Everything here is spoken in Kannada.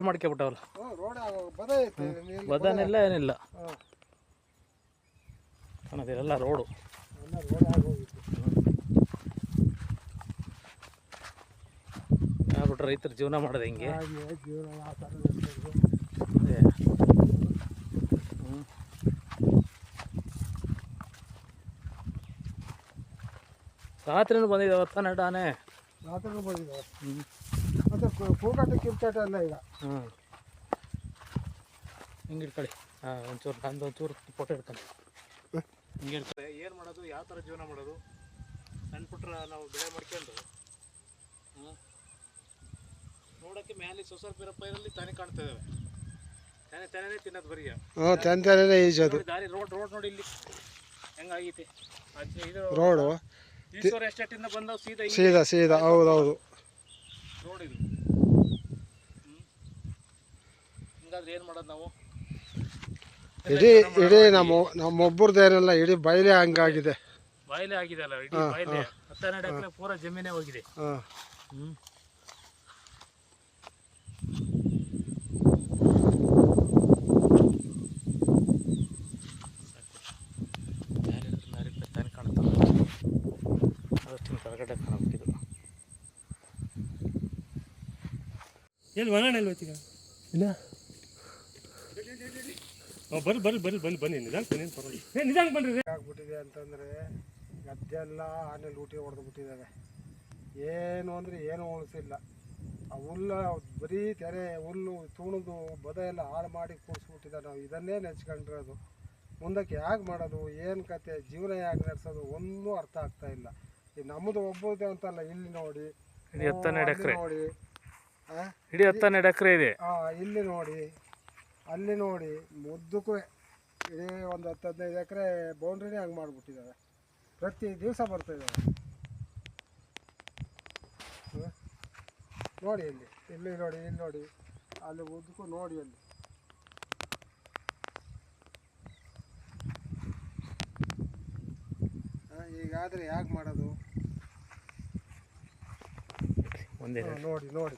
ಮಾಡ್ಕೊಬಿಟ್ಟವಲ್ಲ. ಬದನೆಲ್ಲ ಏನಿಲ್ಲ. ಅನ್ನೋದಿರಲ್ಲ ಕಾಣೋದಿಲ್ಲ ರೋಡು. ಆಗ್ಬಿಟ್ರೆ ರೈತರು ಜೀವನ ಮಾಡೋದು ಹಿಂಗೆ? ರಾತ್ರಿನೂ ಅದೇ. ಹ್ಮ್. ರಾತ್ರಿನೂ ಬಂದಿದ್ದಾವೆ ಹ್ಞೂ ಮತ್ತು ಕೂಗಾಟ ಕಿರ್ಚಾಟ ಅಲ್ಲ ಈಗ. ಹ್ಞೂ ಹಿಂಗೆ ಇಟ್ಕೊಳ್ಳಿ ಹಾಂ ಒಂಚೂರು ನಂದು ಒಂಚೂರು ಫೋಟೋ ಹಿಡ್ಕೊಂಡು ಹಿಂಗೆ ಇಟ್ಕೊಳ್ಳಿ ಏನು ಮಾಡೋದು? ಯಾವ ಥರ ಜೀವನ ಮಾಡೋದು? ಸಣ್ಣ ಪುಟ್ಟ ನಾವು ಬೆಳೆ ಮಾಡ್ಕೊಂಡು ಹ್ಞೂ ನೋಡೋಕ್ಕೆ ಮೇಲೆ ಸ್ವಲ್ಪ ಸ್ವಲ್ಪ ಇರೋ ಪೈರಲ್ಲಿ ತಾನೇ ಕಾಣ್ತಾ ಇದ್ದಾವೆ ತಾನೇ ತಾನೇ ತಿನ್ನೋದು ಬರೀ. ಹ್ಞೂ ತಾನೇ ಈಜೋದು. ನೋಡಿ ದಾರಿ ರೋಡ್ ರೋಡ್ ನೋಡಿ ಇಲ್ಲಿ. ಹೆಂಗಾಗೈತಿ? ಅದ್ ಇದು ರೋಡು. ಈಶ್ವರ ಎಸ್ಟೇಟಿಂದ ಬಂದವು ಸೀದಾ ಸೀದಾ ಸೀದಾ ಹೌದು ಹೌದು ರೋಡ್ ಇದು ಹಿಂಗಾದ್ರೆ ಏನು ಮಾಡೋದು ನಾವು? ಇಡೀ ಇಡೀ ನಮ್ಮ ನಮ್ಮೊಬ್ಬರದೇನೆಲ್ಲ ಇಡೀ ಬಯಲೆ ಹಂಗಾಗಿದೆ. ಬಾಯಿಲೆ ಆಗಿದೆ ಅಲ್ಲ ಇಡೀ ಬಾಯಿಲೆ. ಹತ್ತೆರಡು ಎಕರೆ ಪೂರ ಜಮೀನೇ ಹೋಗಿದೆ. ಹಾಂ. ಹ್ಮ್. ತಾನೇ ಕಾಣ್ತಾವೆ ಅದಕ್ಕಿಂತ ಹೊರಗಡೆ ಕಾಣಬೇಕಿದು ಎಲ್ಲಿ ಒಣ ಎಲ್ಲಿ ಹೋಯ್ತೀಗ? ಇಲ್ಲ. ಬರ್ರಿ ಬರ್ರಿ ಬರ್ರಿ ಬನ್ನಿ ಬನ್ನಿ ನಿಧಾನ ಬನ್ನಿ ಪರವಾಗಿಲ್ಲ. ಏ ನಿಧಾನ ಬನ್ರಿ ಆಗ್ಬಿಟ್ಟಿದೆ ಅಂತಂದರೆ ಗದ್ದೆಲ್ಲ ಆನೆ ಲೂಟಿ ಹೊಡೆದು ಬಿಟ್ಟಿದ್ದಾವೆ ಏನು ಅಂದರೆ ಏನೂ ಉಳಿಸಿಲ್ಲ. ಆ ಹುಲ್ಲು ಬರೀ ತೆರೆ ಹುಲ್ಲು ತುಣಿದು ಬದ ಎಲ್ಲ ಹಾಳು ಮಾಡಿ ಕೂಡಿಸ್ಬಿಟ್ಟಿದ್ದಾರೆ ನಾವು. ಇದನ್ನೇ ನೆಚ್ಕೊಂಡಿರೋದು ಮುಂದಕ್ಕೆ ಹೇಗೆ ಮಾಡೋದು? ಏನು ಕತೆ? ಜೀವನ ಹೇಗೆ ನಡೆಸೋದು? ಒಂದೂ ಅರ್ಥ ಆಗ್ತಾ ಇಲ್ಲ. ಈ ನಮ್ಮದು ಒಬ್ಬರದೇ ಅಂತಲ್ಲ ಇಲ್ಲಿ ನೋಡಿ. ನೋಡಿ? ಇಡೀ ಹತ್ತೆರಡು ಎಕರೆ ಇದೆ. ಇಲ್ಲಿ ನೋಡಿ ಅಲ್ಲಿ ನೋಡಿ ಮುದ್ದಕ್ಕೂ ಇಡೀ ಒಂದು ಹತ್ತು ಹದಿನೈದು ಎಕರೆ ಬೌಂಡ್ರಿನೇ ಹಂಗೆ ಮಾಡಿಬಿಟ್ಟಿದ್ದಾರೆ. ಪ್ರತಿ ದಿವಸ ಬರ್ತಾಯಿದ್ದಾರೆ ನೋಡಿ ಇಲ್ಲಿ ಇಲ್ಲಿ ನೋಡಿ ಇಲ್ಲಿ ನೋಡಿ ಅಲ್ಲಿ ಉದ್ದಕ್ಕೂ ನೋಡಿ ಅಲ್ಲಿ. ಈಗಾದರೆ ಹೇಗೆ ಯಾಕೆ ಮಾಡೋದು? ಒಂದೇ ನೋಡಿ ನೋಡಿ.